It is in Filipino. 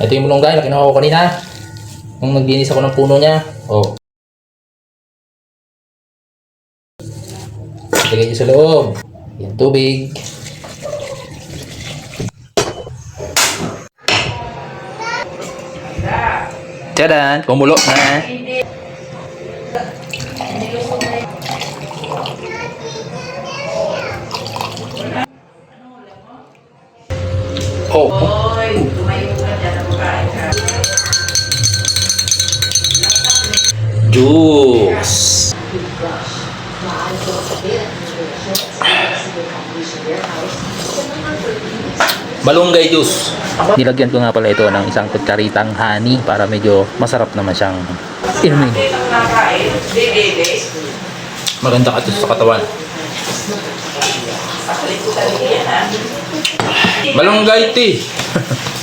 Ito yung mulunggay na kinuha ko kanina. Nung naglinis ako ng puno niya. Oh. Lagay nyo sa loob. Yung tubig. Tadaan! Kumulo na. Oh. Hoy, Juice. Malunggay juice. Nilagyan ko nga pala ito ng isang kutsaritang honey para medyo masarap naman siyang inumin. Maganda ka sa katawan. Malunggay tea.